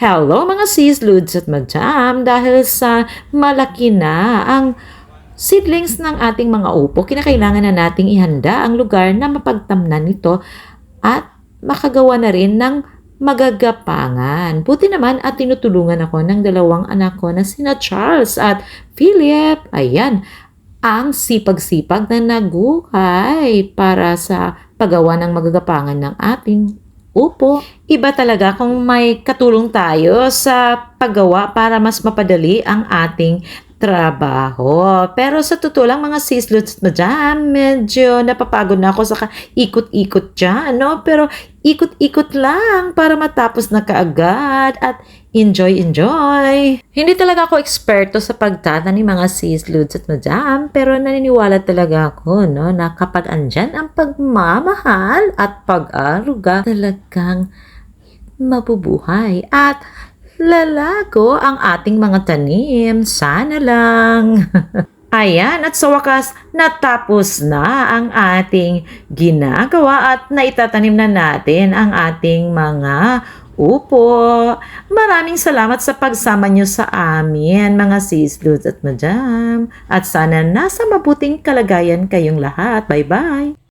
Hello mga sis, Ludes at Madam. Dahil sa malaki na ang seedlings ng ating mga upo, kinakailangan na nating ihanda ang lugar na mapagtamnan nito at makagawa na rin ng magagapangan. Buti naman at tinutulungan ako ng dalawang anak ko na sina Charles at Philip. Ayan, ang sipag-sipag na naguhay para sa paggawa ng magagapangan ng ating upo. Iba talaga kung may katulong tayo sa paggawa para mas mapadali ang ating trabaho. Pero sa totoo lang mga sislots na dyan, medyo napapagod na ako sa ikot-ikot dyan, no? Pero ikot-ikot lang para matapos na kaagad at enjoy, enjoy. Hindi talaga ako eksperto sa pagtatanim mga sislots at madam, pero naniniwala talaga ako, no, na kapag andyan ang pagmamahal at pag-aruga, talagang mabubuhay at lalago ang ating mga tanim. Sana lang. Ayan, at sa wakas, natapos na ang ating ginagawa at naitatanim na natin ang ating mga upo. Maraming salamat sa pagsama nyo sa amin, mga sisluts at madam. At sana nasa mabuting kalagayan kayong lahat. Bye-bye!